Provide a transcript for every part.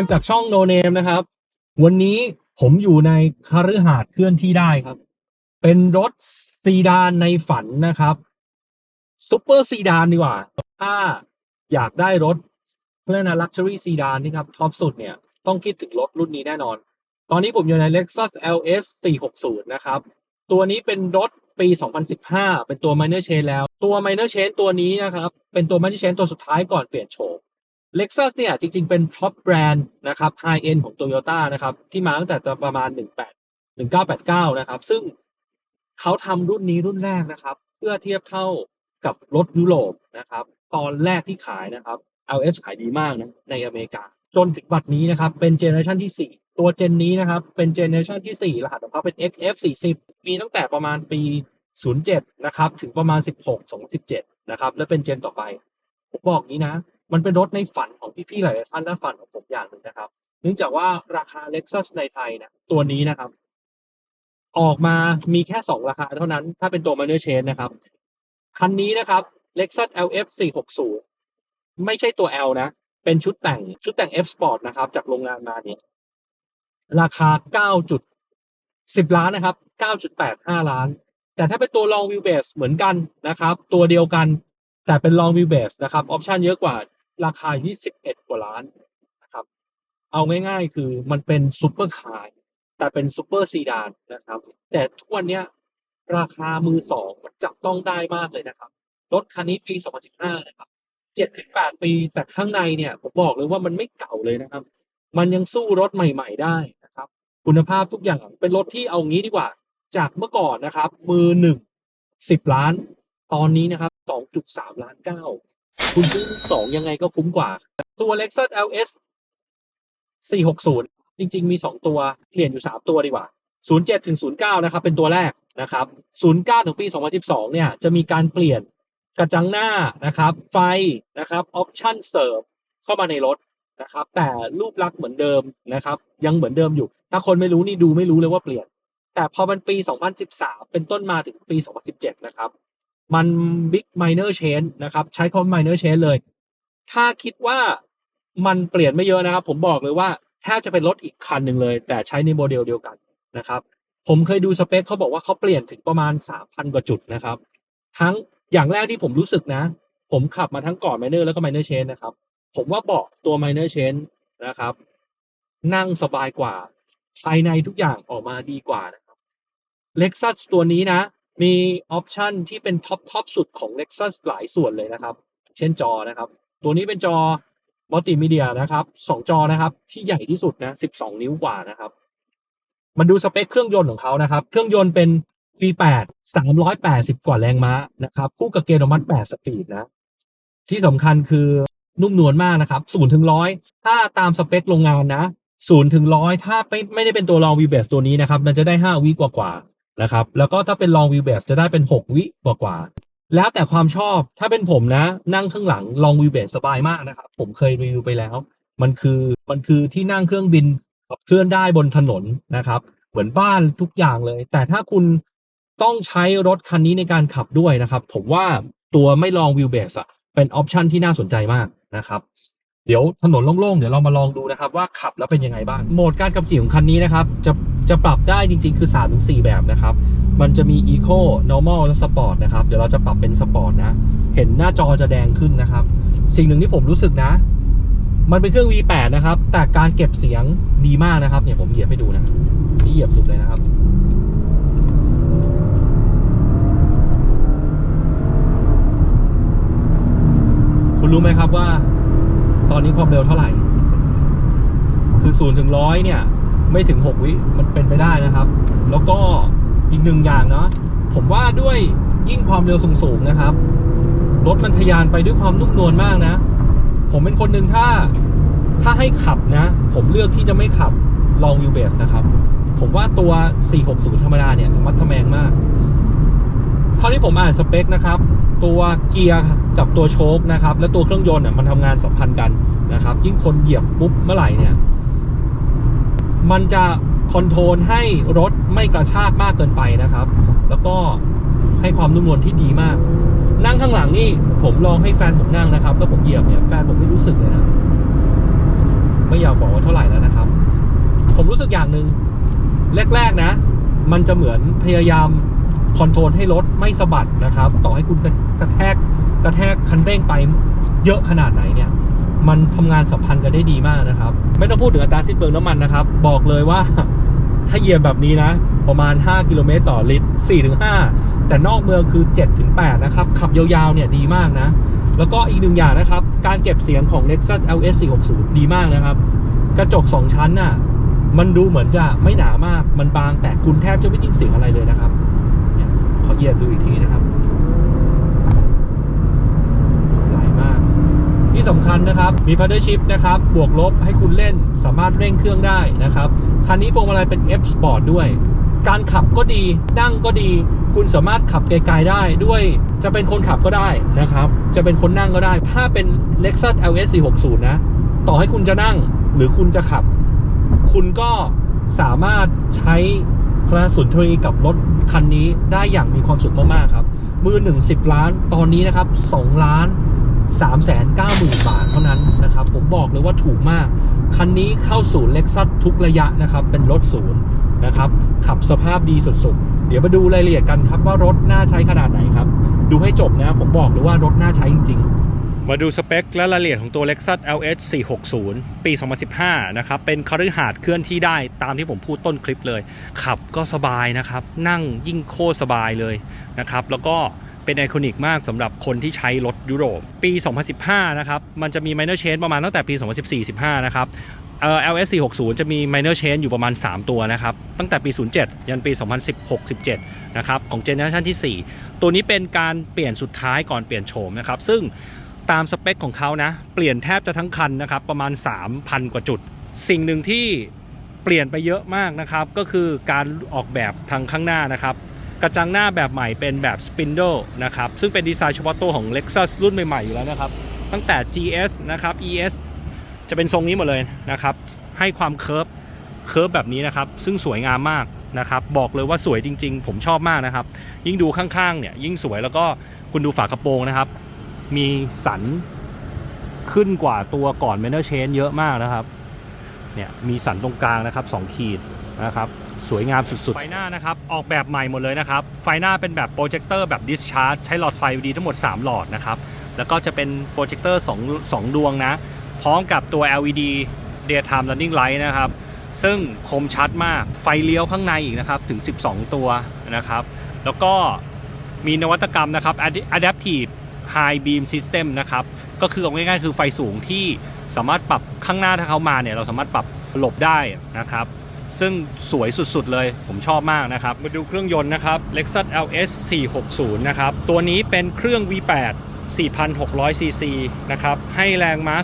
มจากช่องโนเนมนะครับ วันนี้ผมอยู่ในคาฤหาสน์เคลื่อนที่ได้ครับ เป็นรถซีดานในฝันนะครับซูเปอร์ซีดานดีกว่า ถ้าอยากได้รถเพื่อนนะลักชัวรี่ซีดานนี่ครับท็อปสุดเนี่ย ต้องคิดถึงรถรุ่นนี้แน่นอน ตอนนี้ผมอยู่ใน Lexus LS 460 นะครับ ตัวนี้เป็นรถปี 2015 เป็นตัว minor change แล้ว ตัว minor change ตัวนี้นะครับ เป็นตัว minor change ตัวสุดท้ายก่อนเปลี่ยนโฉม Lexus เนี่ยจริงๆ เป็น top brand นะครับ high end ของ Toyota นะครับที่มาตั้งแต่ประมาณ 18 1989 นะครับ ซึ่งเขาทำรุ่นนี้รุ่นแรกนะครับ เพื่อเทียบเท่ากับรถยุโรปนะครับ ตอนแรกที่ขายนะครับ LS ขายดีมากนะในอเมริกา จนถึงบัดนี้นะครับ เป็นเจเนอเรชันที่ 4 ตัวเจนนี้นะครับ เป็นเจเนอเรชันที่ 4 รหัสของเขาเป็น XF40 มีตั้งแต่ประมาณปี 07 นะครับ ถึงประมาณ 16 2017 นะครับ และเป็นเจนต่อไป ผมบอกงี้นะ มันเป็นรถในฝันของพี่ๆหลายๆท่านและฝันของผมอย่างหนึ่งนะครับ เนื่องจากว่าราคา Lexus ในไทยเนี่ยตัวนี้นะครับ ออกมามีแค่สองราคาเท่านั้น ถ้าเป็นตัว minor change นะครับ คันนี้นะครับ Lexus LF 460ไม่ใช่ตัว L นะ เป็นชุดแต่งชุดแต่ง F Sport นะครับ จากโรงงานมาเนี่ยราคา 9 จุด 10 ล้านนะครับ 9.85 ล้าน แต่ถ้าเป็นตัว long wheelbase เหมือนกันนะครับ ตัวเดียวกันแต่เป็น long wheelbase นะครับ ออปชันเยอะกว่า ราคาอยู่ที่11กว่าล้านนะครับ เอาง่ายๆคือมันเป็นซูเปอร์คาร์แต่เป็นซูเปอร์ซีดานนะครับ แต่ทุกวันนี้ราคามือสองมันจับต้องได้มากเลยนะครับ รถคันนี้ปี 2015 นะครับ 7-8 ปี แต่ข้างในเนี่ย ผมบอกเลยว่ามันไม่เก่าเลยนะครับ มันยังสู้รถใหม่ ๆ ได้นะครับ คุณภาพทุกอย่างเป็นรถที่เอางี้ดีกว่า จากเมื่อก่อนนะครับ มือหนึ่งสิบล้าน ตอนนี้นะครับสองจุดสามล้านเก้า คุณซื้อมือสองยังไงก็คุ้มกว่า ตัว Lexus LS 460 จริง ๆ มีสองตัว เปลี่ยนอยู่สามตัวดีกว่า 07 ถึง 09 นะครับ เป็นตัวแรกนะครับ 09 ถึงปี 2012 เนี่ย จะมีการเปลี่ยนกระจังหน้านะครับ ไฟนะครับ ออปชั่นเสริมเข้ามาในรถนะครับ แต่รูปลักษณ์เหมือนเดิมนะครับ ยังเหมือนเดิมอยู่ ถ้าคนไม่รู้นี่ดูไม่รู้เลยว่าเปลี่ยน แต่พอมันปี 2013 เป็นต้นมาถึงปี 2017 นะครับ มัน big minor change นะครับ ใช้คำว่า minor change เลย ถ้าคิดว่ามันเปลี่ยนไม่เยอะนะครับ ผมบอกเลยว่าแทบจะเป็นรถอีกคันหนึ่งเลย แต่ใช้ในโมเดลเดียวกันนะครับ ผมเคยดูสเปคเขาบอกว่าเขาเปลี่ยนถึงประมาณ 3,000 กว่าจุดนะครับ ทั้งอย่างแรกที่ผมรู้สึกนะ ผมขับมาทั้งก่อน minor แล้วก็ minor change นะครับ ผมว่าเบาะตัว minor change นะครับ นั่งสบายกว่า ภายในทุกอย่างออกมาดีกว่านะครับ Lexus ตัวนี้นะ มีออปชันที่เป็นท็อปท็อปสุดของ Lexus หลายส่วนเลยนะครับ เช่นจอนะครับ ตัวนี้เป็นจอมัลติมีเดียนะครับสองจอนะครับ ที่ใหญ่ที่สุดนะ12นิ้วกว่านะครับ มาดูสเปคเครื่องยนต์ของเขานะครับ เครื่องยนต์เป็น V8 380 กว่าแรงม้านะครับ คู่กับเกียร์ออโตมัติ8สปีดนะ ที่สำคัญคือนุ่มนวลมากนะครับ0ถึง100 ถ้าตามสเปคโรงงานนะ0ถึง100 ถ้าไม่ไม่ได้เป็นตัว long wheelbase ตัวนี้นะครับ มันจะได้ 5 วิกว่าๆ นะครับ แล้วก็ถ้าเป็น long wheelbase จะได้เป็น 6 วิกว่าๆแล้วแต่ความชอบถ้าเป็นผมนะ นั่งข้างหลัง long wheelbase สบายมากนะครับ ผมเคยรีวิวไปแล้ว มันคือมันคือที่นั่งเครื่องบินขับเคลื่อนได้บนถนนนะครับ เหมือนบ้านทุกอย่างเลย แต่ถ้าคุณต้องใช้รถคันนี้ในการขับด้วยนะครับ ผมว่าตัวไม่ลองวิวเบสอะเป็นออปชันที่น่าสนใจมากนะครับ เดี๋ยวถนนโล่งๆ เดี๋ยวเรามาลองดูนะครับ ว่าขับแล้วเป็นยังไงบ้าง โหมดการขับขี่ของคันนี้นะครับ จะ จะปรับได้จริงๆ คือ 3-4 แบบนะครับ มันจะมี Eco Normal และ Sport นะครับ เดี๋ยวเราจะปรับเป็น Sport นะ เห็นหน้าจอจะแดงขึ้นนะครับ สิ่งหนึ่งที่ผมรู้สึกนะ มันเป็นเครื่อง V8 นะครับ แต่การเก็บเสียงดีมากนะครับ เนี่ยผมเหยียบให้ดูนะนี่เหยียบสุดเลยนะครับคุณรู้ไหมครับว่า ตอนนี้ความเร็วเท่าไหร่ คือ0ถึงร้อยเนี่ย ไม่ถึง 6 วิมันเป็นไปได้นะครับ แล้วก็อีกหนึ่งอย่างเนาะผมว่าด้วยยิ่งความเร็วสูงๆนะครับรถมันทะยานไปด้วยความนุ่มนวลมากนะ ผมเป็นคนหนึ่งถ้าถ้าให้ขับนะ ผมเลือกที่จะไม่ขับ long wheelbase นะครับ ผมว่าตัว 460 ธรรมดาเนี่ยมัดทะแมงมาก เท่าที่ผมอ่านสเปคนะครับ ตัวเกียร์กับตัวโชคนะครับ และตัวเครื่องยนต์เนี่ยมันทำงานสัมพันธ์กันนะครับ ยิ่งคนเหยียบปุ๊บเมื่อไหร่เนี่ย มันจะคอนโทรลให้รถไม่กระชากมากเกินไปนะครับ แล้วก็ให้ความนุ่มนวลที่ดีมาก นั่งข้างหลังนี่ผมลองให้แฟนผมนั่งนะครับ แล้วผมเหยียบเนี่ยแฟนผมไม่รู้สึกเลยนะไม่อยากบอกว่าเท่าไหร่แล้วนะครับ ผมรู้สึกอย่างหนึ่งแรกๆนะ มันจะเหมือนพยายามคอนโทรลให้รถไม่สะบัดนะครับ ต่อให้คุณกระกระแทกกระแทกคันเร่งไปเยอะขนาดไหนเนี่ย มันทำงานสัมพันธ์กันได้ดีมากนะครับ ไม่ต้องพูดถึงอัตราสิ้นเปลืองน้ำมันนะครับ บอกเลยว่าถ้าเหยียบแบบนี้นะ ประมาณ 5 กิโลเมตรต่อลิตร 4-5 แต่นอกเมืองคือ 7-8 นะครับ ขับยาวๆเนี่ยดีมากนะ แล้วก็อีกหนึ่งอย่างนะครับ การเก็บเสียงของ Lexus LS 460 ดีมากนะครับ กระจก 2 ชั้นน่ะ มันดูเหมือนจะไม่หนามาก มันบางแต่คุณแทบจะไม่ได้ยินเสียงอะไรเลยนะครับเขอเหยียบดูอีกทีนะครับไหลมาก ที่สำคัญนะครับ มี paddle shift นะครับ บวกลบให้คุณเล่นสามารถเร่งเครื่องได้นะครับ คันนี้พวงมาลัยเป็น F Sport ด้วย การขับก็ดีนั่งก็ดี คุณสามารถขับไกลๆได้ด้วย จะเป็นคนขับก็ได้นะครับ จะเป็นคนนั่งก็ได้ ถ้าเป็น Lexus LS 460 นะ ต่อให้คุณจะนั่งหรือคุณจะขับ คุณก็สามารถใช้คณะสุนทรีกับรถคันนี้ได้อย่างมีความสุขมากๆครับ มือหนึ่งสิบล้านตอนนี้นะครับสองล้าน สามแสนเก้าหมื่นบาทเท่านั้นนะครับ ผมบอกเลยว่าถูกมาก คันนี้เข้าศูนย์เล็กซัสทุกระยะนะครับ เป็นรถศูนย์นะครับ ขับสภาพดีสุดๆ เดี๋ยวมาดูรายละเอียดกันครับว่ารถน่าใช้ขนาดไหนครับ ดูให้จบนะ ผมบอกเลยว่ารถน่าใช้จริง ๆ มาดูสเปคและรายละเอียดของตัว Lexus LS 460 ปี 2015 นะครับ เป็นคฤหาสน์เคลื่อนที่ได้ตามที่ผมพูดต้นคลิปเลย ขับก็สบายนะครับ นั่งยิ่งโคตรสบายเลยนะครับ แล้วก็ เป็นไอคอนิกมากสำหรับคนที่ใช้รถยุโรป ปี 2015 นะครับ มันจะมี minor change ประมาณตั้งแต่ปี 2014-15 นะครับเอ่อ LS 460 จะมี minor change อยู่ประมาณ 3 ตัวนะครับ ตั้งแต่ปี 07 ยันปี 2016-17 นะครับ ของเจเนอเรชันที่ 4 ตัวนี้เป็นการเปลี่ยนสุดท้ายก่อนเปลี่ยนโฉมนะครับ ซึ่งตามสเปคของเขานะ เปลี่ยนแทบจะทั้งคันนะครับ ประมาณ 3,000 กว่าจุด สิ่งหนึ่งที่เปลี่ยนไปเยอะมากนะครับ ก็คือการออกแบบทางข้างหน้านะครับ กระจังหน้าแบบใหม่เป็นแบบ Spindle นะครับ ซึ่งเป็นดีไซน์เฉพาะตัวของ Lexus รุ่นใหม่ๆอยู่แล้วนะครับ ตั้งแต่ GS นะครับ ES จะเป็นทรงนี้หมดเลยนะครับ ให้ความเคิร์ฟเคิร์ฟแบบนี้นะครับ ซึ่งสวยงามมากนะครับ บอกเลยว่าสวยจริง ๆ ผมชอบมากนะครับ ยิ่งดูข้างๆ เนี่ย ยิ่งสวยแล้วก็คุณดูฝากระโปรงนะครับ มีสันขึ้นกว่าตัวก่อนเมนเทอร์เชนเยอะมากนะครับ เนี่ย มีสันตรงกลางนะครับ 2 ขีดนะครับ สวยงามสุดๆ ไฟหน้านะครับออกแบบใหม่หมดเลยนะครับ ไฟหน้าเป็นแบบโปรเจคเตอร์แบบดิสชาร์จใช้หลอดไฟ LED ทั้งหมด 3 หลอดนะครับ แล้วก็จะเป็นโปรเจคเตอร์2 2 ดวงนะ พร้อมกับตัว LED daytime running light นะครับ ซึ่งคมชัดมากไฟเลี้ยวข้างในอีกนะครับ ถึง 12 ตัวนะครับ แล้วก็มีนวัตกรรมนะครับ adaptive high beam system นะครับ ก็คือเอาง่ายๆ คือไฟสูงที่สามารถปรับข้างหน้าถ้าเขามาเนี่ยเราสามารถปรับหลบได้นะครับ ซึ่งสวยสุดๆเลย ผมชอบมากนะครับ มาดูเครื่องยนต์นะครับ Lexus LS 460 นะครับ ตัวนี้เป็นเครื่อง V8 4,600 cc นะครับ ให้แรงม้า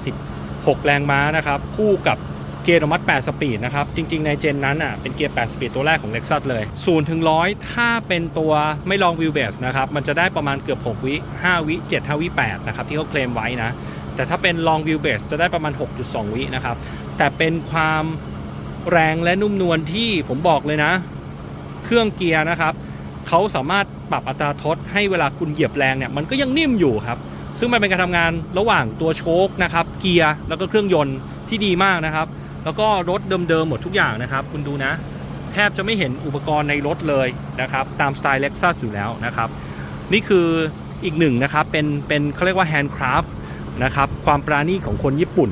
386 แรงม้านะครับ คู่กับเกียร์อัตโนมัติ8สปีดนะครับ จริง ๆ ในเจนนั้นอะเป็นเกียร์ 8 สปีดตัวแรกของ Lexus เลย0ถึง100 ถ้าเป็นตัวไม่ลองวิวเบสนะครับ มันจะได้ประมาณเกือบ 6 วิ 5 วิ 7 5 วิ 8 นะครับ ที่เขาเคลมไว้นะ แต่ถ้าเป็นลองวิวเบสจะได้ประมาณ 6.2 วินะครับ แต่เป็นความ แรงและนุ่มนวลที่ผมบอกเลยนะ เครื่องเกียร์นะครับเขาสามารถปรับอัตราทดให้เวลาคุณเหยียบแรงเนี่ยมันก็ยังนิ่มอยู่ครับ ซึ่งมันเป็นการทำงานระหว่างตัวโชคนะครับเกียร์แล้วก็เครื่องยนต์ที่ดีมากนะครับ แล้วก็รถเดิมๆหมดทุกอย่างนะครับ คุณดูนะ แทบจะไม่เห็นอุปกรณ์ในรถเลยนะครับ ตามสไตล์ Lexus อยู่แล้วนะครับ นี่คืออีกหนึ่งนะครับเป็นเป็นเขาเรียกว่า handcraft นะครับความปราณีตของคนญี่ปุ่น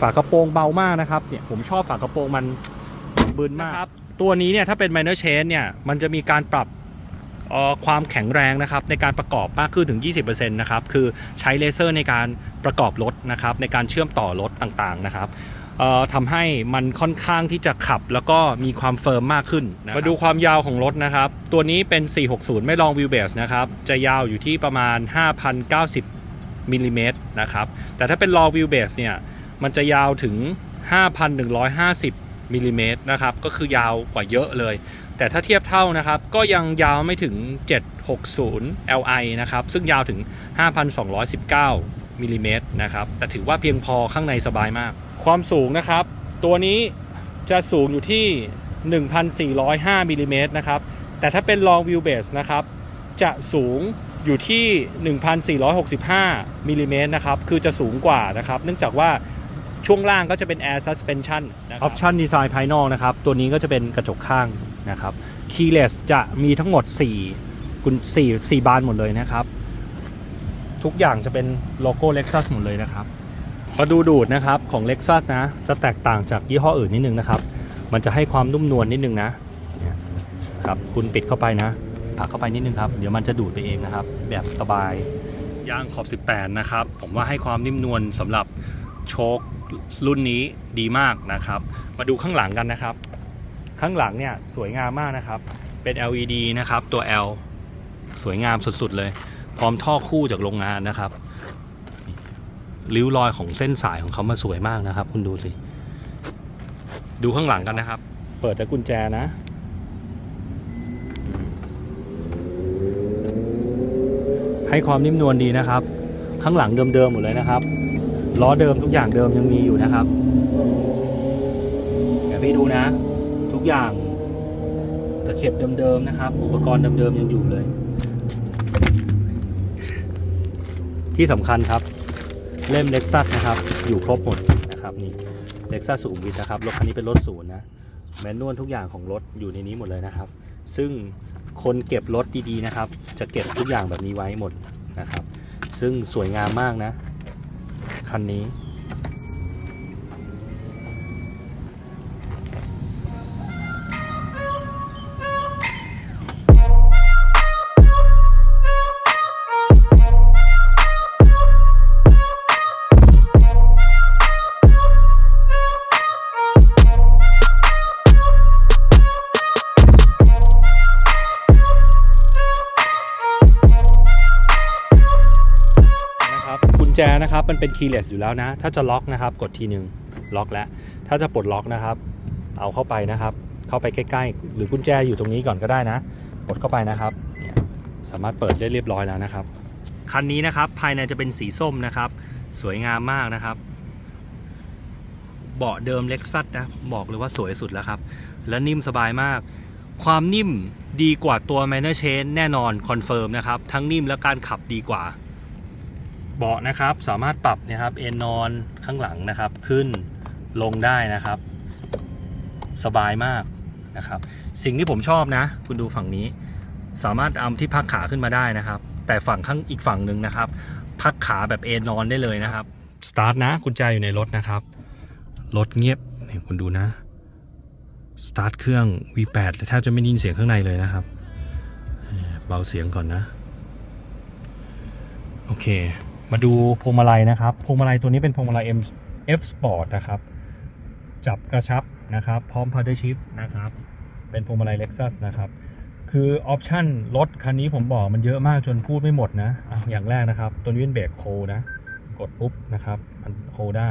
ฝากระโปรงเบามากนะครับเนี่ยผมชอบฝากระโปรงมันบึนมากครับตัวนี้เนี่ยถ้าเป็น minor change เนี่ยมันจะมีการปรับเอ่อความแข็งแรงนะครับในการประกอบมากขึ้นถึง 20%นะครับคือใช้เลเซอร์ในการประกอบรถนะครับในการเชื่อมต่อรถต่างๆนะครับเอ่อทำให้มันค่อนข้างที่จะขับแล้วก็มีความเฟิร์มมากขึ้นนะครับมาดูความยาวของรถนะครับ ตัวนี้เป็น 460 ไม่ลองวิวเบสนะครับ จะยาวอยู่ที่ประมาณ 5,090มิลลิเมตรนะครับแต่ถ้าเป็นลองวิวเบสเนี่ย มันจะยาวถึง 5,150มิลลิเมตรนะครับ ก็คือยาวกว่าเยอะเลย แต่ถ้าเทียบเท่านะครับ ก็ยังยาวไม่ถึง 760 Li นะครับ ซึ่งยาวถึง 5,219มิลลิเมตรนะครับ แต่ถือว่าเพียงพอข้างในสบายมาก ความสูงนะครับ ตัวนี้จะสูงอยู่ที่ 1,405มิลลิเมตรนะครับ แต่ถ้าเป็น long view base นะครับ จะสูงอยู่ที่ 1,465มิลลิเมตรนะครับ คือจะสูงกว่านะครับ เนื่องจากว่า ช่วงล่างก็จะเป็น air suspension นะครับ option design ภายนอกนะครับ ตัวนี้ก็จะเป็นกระจกข้างนะครับ keyless จะมีทั้งหมด4กุญ4 4 บานหมดเลยนะครับ ทุกอย่างจะเป็นโลโก้ Lexus หมดเลยนะครับมาดูดูดนะครับของ Lexus นะ จะแตกต่างจากยี่ห้ออื่นนิดนึงนะครับ มันจะให้ความนุ่มนวลนิดนึงนะเนี่ยครับคุณปิดเข้าไปนะผลักเข้าไปนิดนึงครับเดี๋ยวมันจะดูดไปเองนะครับ แบบสบายยางขอบ 18 นะครับ ผมว่าให้ความนิ่มนวลสำหรับโชค รุ่นนี้ดีมากนะครับ มาดูข้างหลังกันนะครับ ข้างหลังเนี่ยสวยงามมากนะครับ เป็น LED นะครับตัว L สวยงามสุดๆเลย พร้อมท่อคู่จากโรงงานนะครับริ้วรอยของเส้นสายของเขามาสวยมากนะครับ คุณดูสิ ดูข้างหลังกันนะครับ เปิดจากกุญแจนะให้ความนิ่มนวลดีนะครับ ข้างหลังเดิมๆหมดเลยนะครับ ล้อเดิมทุกอย่างเดิมยังมีอยู่นะครับเดี๋ยวพี่ดูนะ ทุกอย่างตะเข็บเดิมๆนะครับ อุปกรณ์เดิมๆยังอยู่เลย ที่สำคัญครับ เล่มเล็กซัสนะครับ อยู่ครบหมดนะครับนี่เล็กซัสสุขุมวิทนะครับรถคันนี้เป็นรถศูนย์นะแมนนวลทุกอย่างของรถอยู่ในนี้หมดเลยนะครับ ซึ่งคนเก็บรถดีๆนะครับ จะเก็บทุกอย่างแบบนี้ไว้หมดนะครับ ซึ่งสวยงามมากนะ คันนี้ มันเป็น keyless อยู่แล้วนะ ถ้าจะล็อกนะครับกดทีหนึ่งล็อกแล้ว ถ้าจะปลดล็อกนะครับ เอาเข้าไปนะครับ เข้าไปใกล้ๆ หรือกุญแจอยู่ตรงนี้ก่อนก็ได้นะกดเข้าไปนะครับเนี่ยสามารถเปิดได้เรียบร้อยแล้วนะครับ คันนี้นะครับภายในจะเป็นสีส้มนะครับ สวยงามมากนะครับเบาะเดิมเล็กซัสนะบอกเลยว่าสวยสุดแล้วครับ และนิ่มสบายมาก ความนิ่มดีกว่าตัว m a n n e r Chain แน่นอนคอนเฟิร์มนะครับ ทั้งนิ่มและการขับดีกว่า เบาะนะครับสามารถปรับนะครับเอนนอนข้างหลังนะครับขึ้นลงได้นะครับ สบายมากนะครับ สิ่งที่ผมชอบนะ คุณดูฝั่งนี้ สามารถเอาที่พักขาขึ้นมาได้นะครับ แต่ฝั่งข้างอีกฝั่งหนึ่งนะครับ พักขาแบบเอนนอนได้เลยนะครับสตาร์ทนะกุญแจอยู่ในรถนะครับรถเงียบเนี่คุณดูนะสตาร์ทเครื่อง V8 แทบจะไม่ได้ยินเสียงข้างในเลยนะครับ เบาเสียงก่อนนะ โอเค มาดูพวงมาลัยนะครับ พวงมาลัยตัวนี้เป็นพวงมาลัย M F Sport นะครับ จับกระชับนะครับ พร้อม paddle shift นะครับ เป็นพวงมาลัย Lexus นะครับ คือออปชั่นรถคันนี้ผมบอกมันเยอะมากจนพูดไม่หมดนะออย่างแรกนะครับ ตัวนี้เป็นเบรกโคนะ กดปุ๊บนะครับ มันโคได้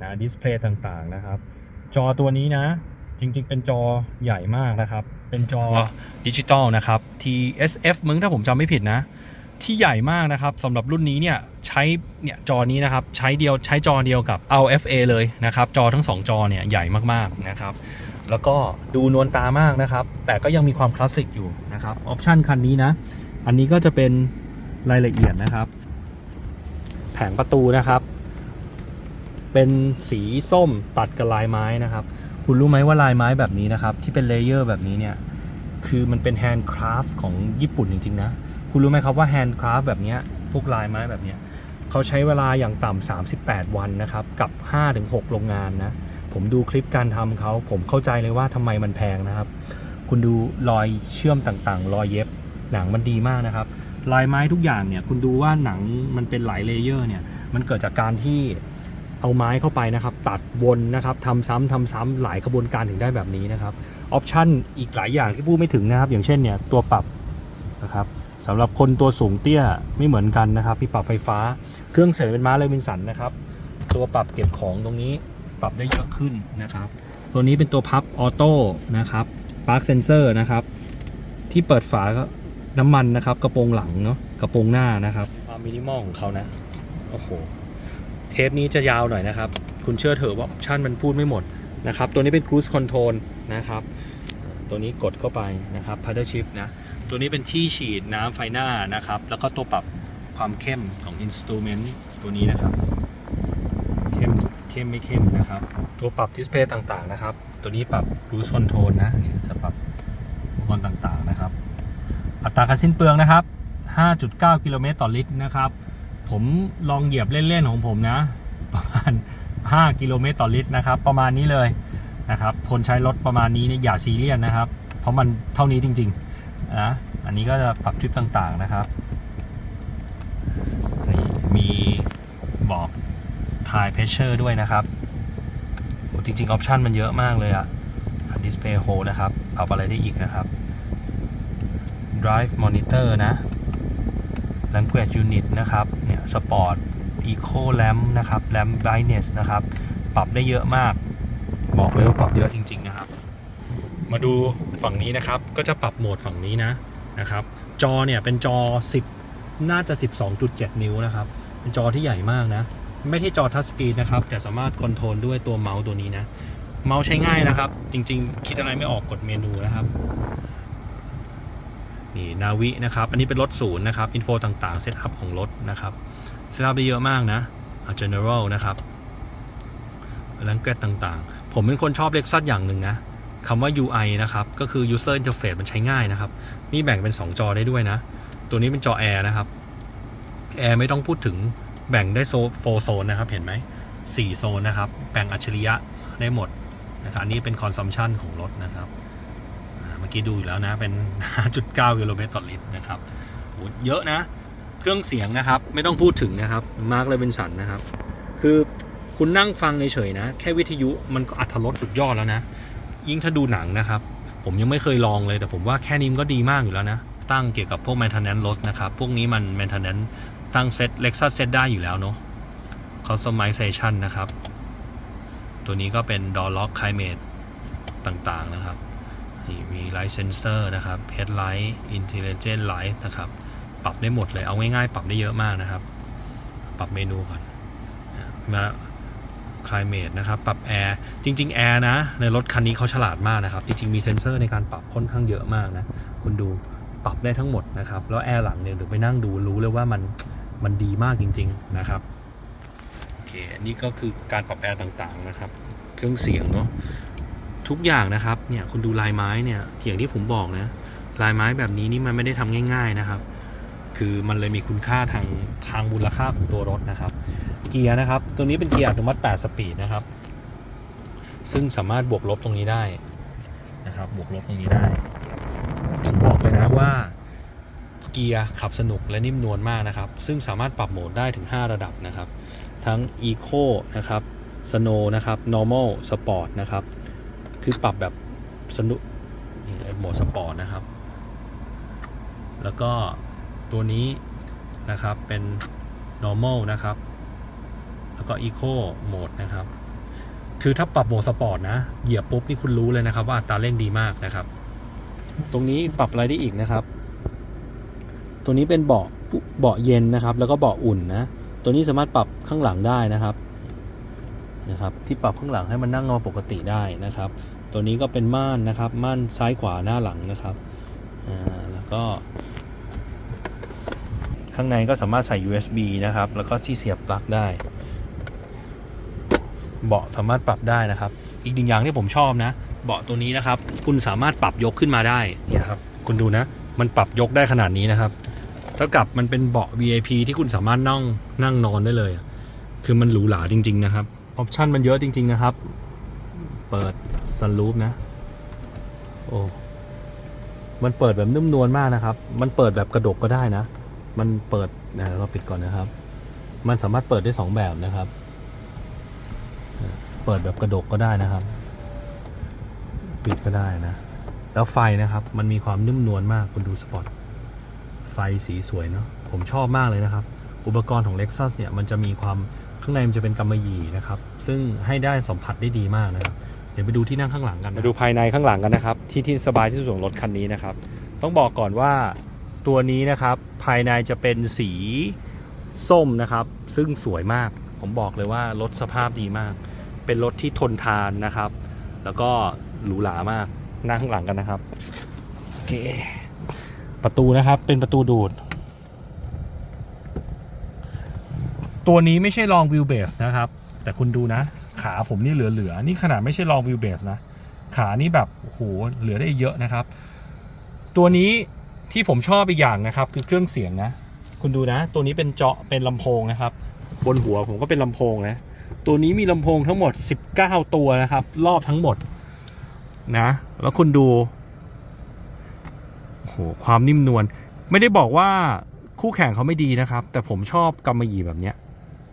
นะดิสเพลย์ต่างๆนะครับ จอตัวนี้นะ จริงๆ เป็นจอใหญ่มากนะครับ เป็นจอดิจิตอลนะครับ TSF มึงถ้าผมจำไม่ผิดนะ ที่ใหญ่มากนะครับสำหรับรุ่นนี้เนี่ยใช้เนี่ยจอนี้นะครับใช้เดียวใช้จอเดียวกับ LFA เลยนะครับจอทั้ง 2 จอเนี่ยใหญ่มากๆนะครับแล้วก็ดูนวลตามากนะครับ แต่ก็ยังมีความคลาสสิกอยู่นะครับออปชันคันนี้นะ อันนี้ก็จะเป็นรายละเอียดนะครับ แผงประตูนะครับ เป็นสีส้มตัดกับลายไม้นะครับ คุณรู้ไหมว่าลายไม้แบบนี้นะครับ ที่เป็นเลเยอร์แบบนี้เนี่ย คือมันเป็นแฮนด์คราฟของญี่ปุ่นจริง ๆ นะ คุณรู้ไหมครับว่าแฮนด์คราฟแบบนี้พวกลายไม้แบบนี้เขาใช้เวลาอย่างต่ำ38 วันนะครับ กับ 5-6 โรงงานนะ ผมดูคลิปการทำเขาผมเข้าใจเลยว่าทำไมมันแพงนะครับ คุณดูรอยเชื่อมต่างๆ รอยเย็บหนังมันดีมากนะครับ ลายไม้ทุกอย่างเนี่ย คุณดูว่าหนังมันเป็นหลายเลเยอร์เนี่ย มันเกิดจากการที่เอาไม้เข้าไปนะครับ ตัดวนนะครับทำซ้ำทำซ้ำหลายขบวนการถึงได้แบบนี้นะครับ ออปชันอีกหลายอย่างที่พูดไม่ถึงนะครับ อย่างเช่นเนี่ยตัวปรับนะครับ สำหรับคนตัวสูงเตี้ยไม่เหมือนกันนะครับมีปรับไฟฟ้าเครื่องเสริมเป็นม้าเลวินสันนะครับ ตัวปรับเก็บของตรงนี้ปรับได้เยอะขึ้นนะครับ ตัวนี้เป็นตัวพับออโต้นะครับปาร์คเซนเซอร์นะครับ ที่เปิดฝาก็น้ำมันนะครับ กระโปรงหลังเนาะกระโปรงหน้านะครับความมินิมอลของเขานะโอ้โหเทปนี้จะยาวหน่อยนะครับ คุณเชื่อเถอะว่าออปชั่นมันพูดไม่หมดนะครับ ตัวนี้เป็น Cruise Control นะครับ ตัวนี้กดเข้าไปนะครับ Paddle Shift นะ ตัวนี้เป็นที่ฉีดน้ำไฟหน้านะครับ แล้วก็ตัวปรับความเข้มของ Instrument ตัวนี้นะครับ เข้มเข้มไม่เข้มนะครับ ตัวปรับดิสเพย์ต่างๆนะครับ ตัวนี้ปรับ Cruise Control นะเนี่ยจะปรับอุปกรณ์ต่างๆนะครับ อัตราการสิ้นเปลืองนะครับ 5.9 กิโลเมตรต่อลิตรนะครับ ผมลองเหยียบเล่นๆของผมนะ ประมาณ 5 กิโลเมตรต่อลิตรนะครับ ประมาณนี้เลยนะครับ คนใช้รถประมาณนี้เนี่ยอย่าซีเรียสนะครับ เพราะมันเท่านี้จริง ๆ นะอันนี้ก็จะปรับทริปต่างๆนะครับนี่มีบอกทายเพชเชอร์ด้วยนะครับโอ้จริงๆออปชันมันเยอะมากเลยอะดิสเพย์โฮนะครับปรับอะไรได้อีกนะครับ drive monitor นะ language unit นะครับ เนี่ย sport eco lamp นะครับ lamp brightness นะครับ ปรับได้เยอะมาก บอกเลยว่าปรับเยอะจริง ๆ นะครับ มาดูฝั่งนี้นะครับ ก็จะปรับโหมดฝั่งนี้นะนะครับ จอเนี่ยเป็นจอ 10 น่าจะ 12.7 นิ้วนะครับ เป็นจอที่ใหญ่มากนะ ไม่ใช่จอทัชสกรีนนะครับ แต่สามารถคอนโทรลด้วยตัวเมาส์ตัวนี้นะ เมาส์ใช้ง่ายนะครับ จริงๆ คิดอะไรไม่ออกกดเมนูนะครับ นี่นาวินะครับ อันนี้เป็นรถศูนย์นะครับอินโฟต่างๆเซตอัพของรถนะครับเซตอัพได้เยอะมากนะ general นะครับแลงเกตต่างๆ ผมเป็นคนชอบเล็กซัสอย่างหนึ่งนะ คำว่า UI นะครับ ก็คือ user interface มันใช้ง่ายนะครับ นี่แบ่งเป็น 2 จอได้ด้วยนะ ตัวนี้เป็นจอ Air นะครับ Air ไม่ต้องพูดถึงแบ่งได้โซโฟโซนนะครับ เห็นไหมสี่โซนนะครับ แบ่งอัจฉริยะได้หมดนะครับอันนี้เป็น consumption ของรถนะครับเมื่อกี้ดูอยู่แล้วนะ เป็น 5.9 กิโลเมตรต่อลิตรนะครับโหเยอะนะ เครื่องเสียงนะครับ ไม่ต้องพูดถึงนะครับ มาร์กเลยเป็นสันนะครับ คือคุณนั่งฟังเฉยๆนะ แค่วิทยุมันก็อัตรสสุดยอดแล้วนะ ยิ่งถ้าดูหนังนะครับ ผมยังไม่เคยลองเลย แต่ผมว่าแค่นี้มันก็ดีมากอยู่แล้วนะ ตั้งเกี่ยวกับพวก maintenance รถนะครับ พวกนี้มัน maintenance ตั้งเซต Lexus เซตได้อยู่แล้วเนาะ customization นะครับ ตัวนี้ก็เป็น door lock climate ต่างๆนะครับนี่มี light sensor นะครับ headlight intelligent light นะครับ ปรับได้หมดเลย เอาง่ายๆ ปรับได้เยอะมากนะครับ ปรับเมนูก่อนมา climate นะครับ ปรับแอร์ จริงๆแอร์นะ ในรถคันนี้เขาฉลาดมากนะครับ จริงๆ มีเซ็นเซอร์ในการปรับค่อนข้างเยอะมากนะ คุณดูปรับได้ทั้งหมดนะครับ แล้วแอร์หลังเนี่ยเดี๋ยวไปนั่งดูรู้เลยว่ามันมันดีมากจริง ๆนะครับ โอเคนี่ก็คือการปรับแอร์ต่างๆนะครับ เครื่องเสียงเนาะ ทุกอย่างนะครับ เนี่ยคุณดูลายไม้เนี่ย อย่างที่ผมบอกนะ ลายไม้แบบนี้นี่มันไม่ได้ทำง่าย ๆนะครับ คือมันเลยมีคุณค่าทางทางมูลค่าของตัวรถนะครับ เกียร์นะครับ ตัวนี้เป็นเกียร์อัตโนมัติ 8 สปีดนะครับ ซึ่งสามารถบวกลบตรงนี้ได้นะครับ บวกลบตรงนี้ได้ผมบอกเลยนะว่าเกียร์ขับสนุกและนิ่มนวลมากนะครับ ซึ่งสามารถปรับโหมดได้ถึง 5 ระดับนะครับ ทั้ง Eco นะครับ Snow นะครับ Normal Sport นะครับ คือปรับแบบสนุกโหมดสปอร์ตนะครับ แล้วก็ตัวนี้นะครับเป็น normal นะครับ แล้วก็ eco โหมดนะครับ คือถ้าปรับโหมดสปอร์ตนะ เหยียบปุ๊บนี่คุณรู้เลยนะครับ ว่าอัตราเร่งดีมากนะครับ ตรงนี้ปรับอะไรได้อีกนะครับ ตัวนี้เป็นเบาะเบาะเย็นนะครับ แล้วก็เบาะอุ่นนะ ตัวนี้สามารถปรับข้างหลังได้นะครับนะครับ ที่ปรับข้างหลังให้มันนั่งนอนปกติได้นะครับ ตัวนี้ก็เป็นม่านนะครับ ม่านซ้ายขวาหน้าหลังนะครับอ่าแล้วก็ข้างในก็สามารถใส่ USB นะครับ แล้วก็ที่เสียบปลั๊กได้ เบาะสามารถปรับได้นะครับ อีกหนึ่งอย่างที่ผมชอบนะ เบาะตัวนี้นะครับ คุณสามารถปรับยกขึ้นมาได้เนี่ยครับ คุณดูนะ มันปรับยกได้ขนาดนี้นะครับเท่ากับมันเป็นเบาะ VIP ที่คุณสามารถนั่งนั่งนอนได้เลยอะคือมันหรูหราจริง ๆ นะครับ ออปชันมันเยอะจริง ๆ นะครับ เปิดซันรูฟนะ โอ้มันเปิดแบบนุ่มนวลมากนะครับ มันเปิดแบบกระดกก็ได้นะ มันเปิดนะเราปิดก่อนนะครับ มันสามารถเปิดได้สองแบบนะครับ เปิดแบบกระดกก็ได้นะครับ ปิดก็ได้นะ แล้วไฟนะครับ มันมีความนุ่มนวลมากคุณดูสปอตไฟสีสวยเนาะผมชอบมากเลยนะครับ อุปกรณ์ของ Lexus เนี่ยมันจะมีความข้างในมันจะเป็นกำมะหยี่นะครับ ซึ่งให้ได้สัมผัสได้ดีมากนะครับ เดี๋ยวไปดูที่นั่งข้างหลังกันมาดูภายในข้างหลังกันนะครับ ที่ที่สบายที่สุดของรถคันนี้นะครับ ต้องบอกก่อนว่าตัวนี้นะครับ ภายในจะเป็นสีส้มนะครับ ซึ่งสวยมาก ผมบอกเลยว่ารถสภาพดีมาก เป็นรถที่ทนทานนะครับ แล้วก็หรูหรามากนั่งข้างหลังกันนะครับโอเคประตูนะครับเป็นประตูดูด ตัวนี้ไม่ใช่ลองวิวเบสนะครับ แต่คุณดูนะ ขาผมนี่เหลือๆนี่ขนาดไม่ใช่ลองวิวเบสนะ ขานี่แบบโอ้โหเหลือได้เยอะนะครับ ตัวนี้ที่ผมชอบอีกอย่างนะครับ คือเครื่องเสียงนะ คุณดูนะ ตัวนี้เป็นเจาะเป็นลำโพงนะครับ บนหัวผมก็เป็นลำโพงนะ ตัวนี้มีลำโพงทั้งหมด 19 ตัวนะครับ รอบทั้งหมด นะ แล้วคุณดูโหความนิ่มนวลไม่ได้บอกว่าคู่แข่งเขาไม่ดีนะครับ แต่ผมชอบกำมะหยี่แบบเนี้ย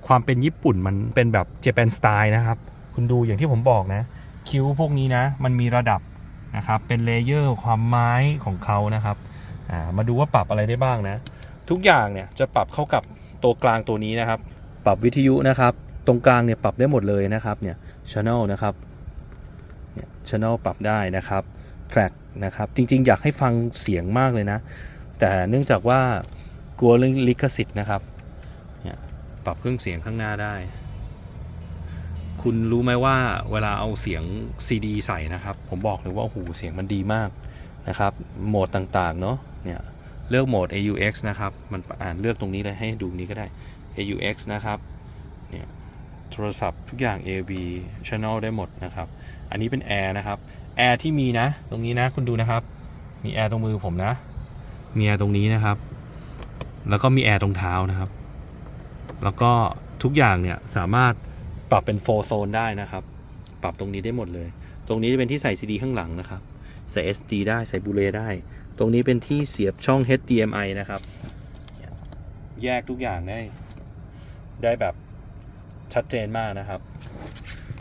ความเป็นญี่ปุ่นมันเป็นแบบเจแปนสไตล์นะครับ คุณดูอย่างที่ผมบอกนะ คิ้วพวกนี้นะ มันมีระดับนะครับ เป็นเลเยอร์ความไม้ของเขานะครับามาดูว่าปรับอะไรได้บ้างนะ ทุกอย่างเนี่ยจะปรับเข้ากับตัวกลางตัวนี้นะครับ ปรับวิทยุนะครับ ตรงกลางเนี่ยปรับได้หมดเลยนะครับเนี่ยช n นลนะครับเนี่ยช n นลปรับได้นะครับ track นะครับ จริงๆ อยากให้ฟังเสียงมากเลยนะ แต่เนื่องจากว่ากลัวเรื่องลิขสิทธิ์นะครับเนี่ยปรับเครื่องเสียงข้างหน้าได้ คุณรู้ไหมว่าเวลาเอาเสียง CD ใส่นะครับ ผมบอกเลยว่าโอ้โหเสียงมันดีมากนะครับ โหมดต่างๆ เนาะเนี่ยเลือกโหมด AUX นะครับ มันอ่านเลือกตรงนี้เลยให้ดูนี้ก็ได้ AUX นะครับ เนี่ย โทรศัพท์ทุกอย่าง AV Channel ได้หมดนะครับ อันนี้เป็นแอร์นะครับ แอร์ที่มีนะ ตรงนี้นะคุณดูนะครับ มีแอร์ตรงมือผมนะ มีแอร์ตรงนี้นะครับ แล้วก็มีแอร์ตรงเท้านะครับ แล้วก็ทุกอย่างเนี่ยสามารถปรับเป็นโฟโซนได้นะครับ ปรับตรงนี้ได้หมดเลย ตรงนี้จะเป็นที่ใส่ซีดีข้างหลังนะครับ ใส่ SD ได้ ใส่บูเลได้ ตรงนี้เป็นที่เสียบช่อง HDMI นะครับ แยกทุกอย่างได้ ได้แบบ ชัดเจนมากนะครับ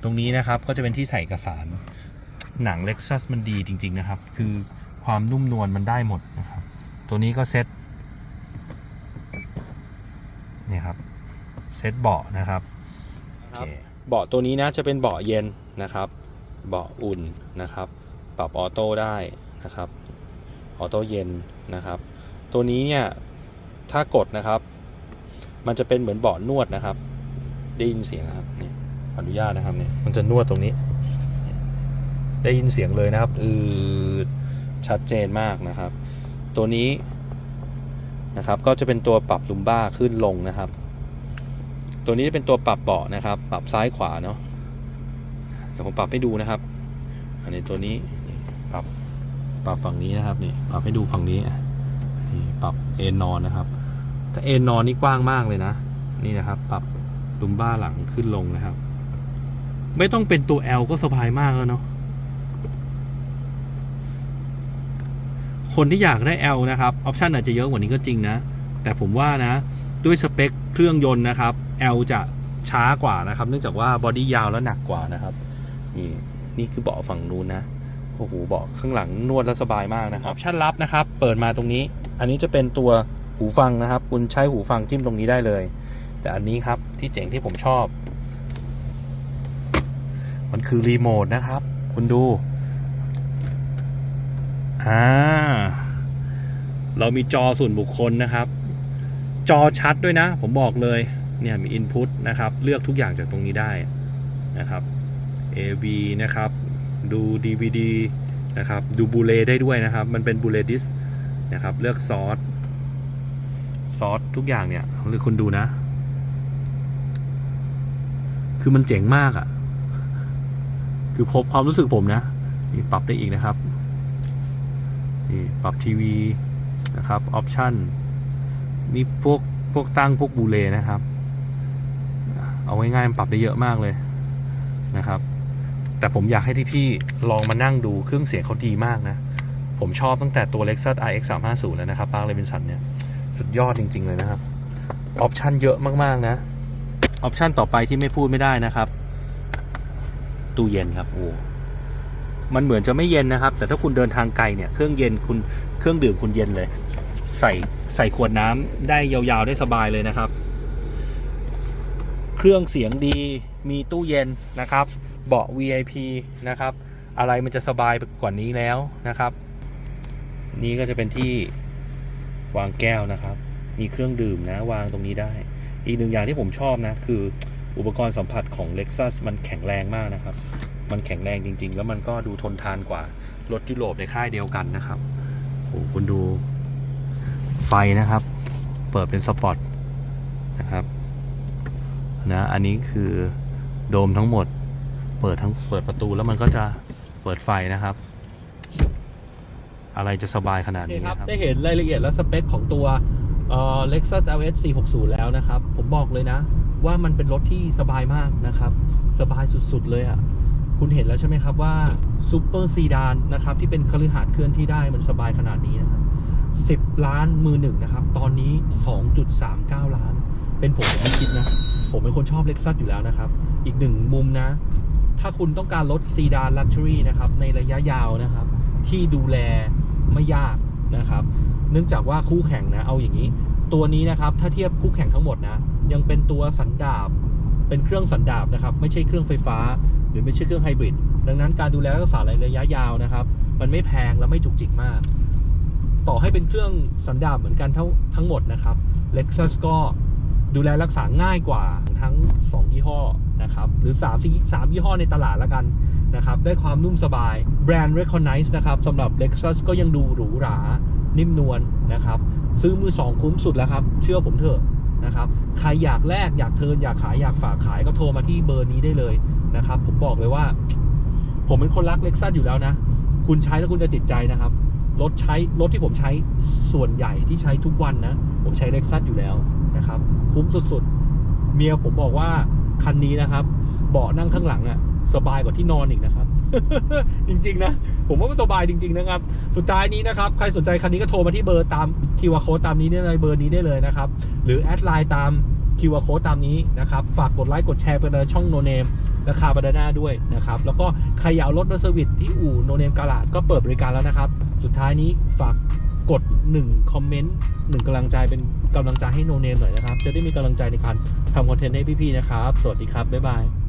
ตรงนี้นะครับก็จะเป็นที่ใส่เอกสาร หนัง Lexus มันดีจริง ๆนะครับ คือความนุ่มนวลมันได้หมดนะครับ ตัวนี้ก็เซ็ตเนี่ยครับเซ็ตเบาะนะครับโอเคเบาะตัวนี้นะจะเป็นเบาะเย็นนะครับ เบาะอุ่นนะครับ ปรับออโต้ได้นะครับ ออโต้เย็นนะครับ ตัวนี้เนี่ยถ้ากดนะครับ มันจะเป็นเหมือนเบาะนวดนะครับ ได้ยินเสียงนะครับนี่ขออนุญาตนะครับเนี่ยมันจะนวดตรงนี้ ได้ยินเสียงเลยนะครับอือชัดเจนมากนะครับ ตัวนี้นะครับ ก็จะเป็นตัวปรับลุมบ้าขึ้นลงนะครับ ตัวนี้จะเป็นตัวปรับเบาะนะครับ ปรับซ้ายขวาเนาะเดี๋ยวผมปรับให้ดูนะครับ อันนี้ตัวนี้ปรับปรับฝั่งนี้นะครับนี่ปรับให้ดูฝั่งนี้นี่ปรับเอนนอนนะครับแต่เอนนอนนี่กว้างมากเลยนะ นี่นะครับ ปรับ ลุมบ้าหลังขึ้นลงนะครับ ไม่ต้องเป็นตัว L ก็สบายมากแล้วเนาะคนที่อยากได้ L นะครับออปชันอาจจะเยอะกว่านี้ก็จริงนะ แต่ผมว่านะ ด้วยสเปคเครื่องยนต์นะครับ L จะช้ากว่านะครับ เนื่องจากว่าบอดี้ยาวและหนักกว่านะครับนี่นี่คือเบาะฝั่งนู้นนะโอ้โหเบาะข้างหลังนวดแล้วสบายมากนะครับออปชันลับนะครับ เปิดมาตรงนี้ อันนี้จะเป็นตัวหูฟังนะครับ คุณใช้หูฟังจิ้มตรงนี้ได้เลย แต่อันนี้ครับที่เจ๋งที่ผมชอบ มันคือรีโมทนะครับ คุณดู อ่า เรามีจอส่วนบุคคลนะครับ จอชัดด้วยนะ ผมบอกเลย เนี่ยมี Input นะครับ เลือกทุกอย่างจากตรงนี้ได้นะครับ AV นะครับ ดู DVD นะครับ ดูบูเลได้ด้วยนะครับ มันเป็นบูเลดิสนะครับ เลือกซอสซอสทุกอย่างเนี่ยหรือคุณดูนะ คือมันเจ๋งมากอะ่ะ คือพบความรู้สึกผมนะนี่ปรับได้อีกนะครับนี่ปรับทีวีนะครับออปชันนี่พวกพวกตั้งพวกบูเลนะครับ เอาง่ายๆมันปรับได้เยอะมากเลยนะครับ แต่ผมอยากให้ที่พี่ลองมานั่งดูเครื่องเสียงเขาดีมากนะ ผมชอบตั้งแต่ตัว Lexus RX 350แล้วนะครับปาร์คเลเวนสันเนี่ย สุดยอดจริง ๆ เลยนะครับ ออปชันเยอะมาก ๆ นะ ออปชันต่อไปที่ไม่พูดไม่ได้นะครับ ตู้เย็นครับโอ้มันเหมือนจะไม่เย็นนะครับ แต่ถ้าคุณเดินทางไกลเนี่ยเครื่องเย็นคุณเครื่องดื่มคุณเย็นเลย ใส่ใส่ขวดน้ำได้ยาวๆได้สบายเลยนะครับ เครื่องเสียงดีมีตู้เย็นนะครับ เบาะ VIP นะครับ อะไรมันจะสบายไปกว่านี้แล้วนะครับ นี่ก็จะเป็นที่วางแก้วนะครับ มีเครื่องดื่มนะวางตรงนี้ได้ อีกหนึ่งอย่างที่ผมชอบนะ คืออุปกรณ์สัมผัสของ Lexus มันแข็งแรงมากนะครับ มันแข็งแรงจริง ๆ แล้วมันก็ดูทนทานกว่ารถยุโรปในค่ายเดียวกันนะครับโอ้คุณดูไฟนะครับ เปิดเป็นสปอตนะครับนะอันนี้คือโดมทั้งหมด เปิดทั้งเปิดประตูแล้วมันก็จะเปิดไฟนะครับ อะไรจะสบายขนาดนี้ครับนะครับ ได้เห็นรายละเอียดและสเปคของตัว เอ่อ Lexus LS 460 แล้วนะครับ ผมบอกเลยนะ ว่ามันเป็นรถที่สบายมากนะครับ สบายสุดๆเลยอะ่ะ คุณเห็นแล้วใช่ไหมครับว่าซูเปอร์ซีดานนะครับ ที่เป็นคฤหาสน์เคลื่อนที่ได้มันสบายขนาดนี้นะครับ 10 ล้านมือหนึ่งนะครับ ตอนนี้ 2.39 ล้าน เป็นผมผมไม่คิดนะ ผมเป็นคนชอบ Lexus อยู่แล้วนะครับ อีกหนึ่งมุมนะ ถ้าคุณต้องการรถซีดานลักชัวรี่นะครับ ในระยะยาวนะครับ ที่ดูแลไม่ยากนะครับ เนื่องจากว่าคู่แข่งนะเอาอย่างนี้ ตัวนี้นะครับถ้าเทียบคู่แข่งทั้งหมดนะยังเป็นตัวสันดาบเป็นเครื่องสันดาบนะครับไม่ใช่เครื่องไฟฟ้า หรือไม่ใช่เครื่องไฮบริดดังนั้นการดูแลรักษาระยะยาวนะครับ มันไม่แพงและไม่จุกจิกมาก ต่อให้เป็นเครื่องสันดาบเหมือนกันทั้งทั้งหมดนะครับ Lexus ก็ดูแลรักษาง่ายกว่าทั้ง 2 ยี่ห้อนะครับหรือ3ที่3ยี่ห้อในตลาดละกันนะครับได้ความนุ่มสบายแบรนด์ recognize นะครับสำหรับ Lexus ก็ยังดูหรูหรา นิ่มนวลนะครับ ซื้อมือสองคุ้มสุดแล้วครับ เชื่อผมเถอะนะครับ ใครอยากแลกอยากเทินอยากขายอยากฝากขายก็โทรมาที่เบอร์นี้ได้เลยนะครับ ผมบอกเลยว่า ผมเป็นคนรักเล็กซัสอยู่แล้วนะ คุณใช้แล้วคุณจะติดใจนะครับ รถใช้รถที่ผมใช้ส่วนใหญ่ที่ใช้ทุกวันนะ ผมใช้เล็กซัสอยู่แล้วนะครับ คุ้มสุดๆ เมียผมบอกว่าคันนี้นะครับ เบาะนั่งข้างหลังอะ่ะสบายกว่าที่นอนอีกนะครับ จริง ๆ นะ ผมว่ามันสบายจริง ๆ นะครับ สุดท้ายนี้นะครับ ใครสนใจคันนี้ก็โทรมาที่เบอร์ตามคิวอาร์โค้ดตามนี้ได้เลยเบอร์นี้ได้เลยนะครับ หรือแอดไลน์ตามคิวอาร์โค้ดตามนี้นะครับ ฝากกดไลค์กดแชร์ไปในช่องโนเนมราคาบาดาน่าด้วยนะครับ แล้วก็ใครอยากเอารถมาเซอร์วิสที่อู่โนเนมกาลาดก็เปิดบริการแล้วนะครับ สุดท้ายนี้ฝากกด1คอมเมนต์1กำลังใจเป็นกำลังใจให้โนเนมหน่อยนะครับ จะได้มีกำลังใจในการทำคอนเทนต์ให้พี่ๆนะครับ สวัสดีครับ บ๊ายบาย